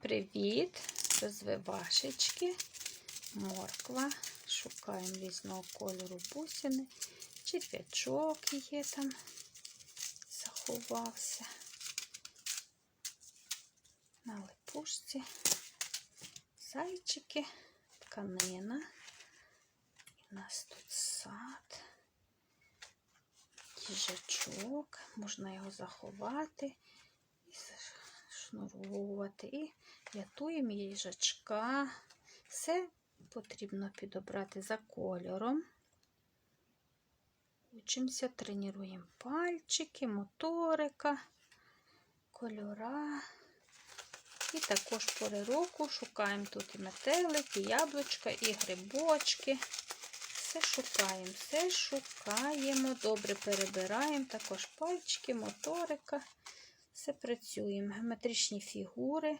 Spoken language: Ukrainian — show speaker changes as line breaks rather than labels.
привіт! Розвивашечки, морква. Шукаємо різного кольору бусини. Черв'ячок є там, заховався. На липушці. Зайчики, тканина. І у нас тут сад. Їжачок. Можна його заховати і шнурувати. І рятуємо їжачка. Все потрібно підобрати за кольором. Учимося, тренуємо пальчики, моторика, кольора. І також пори року шукаємо тут і метелики, і яблучка, і грибочки. Все шукаємо, все шукаємо, добре перебираємо, також пальчики, моторика. Все працюємо. Геометричні фігури.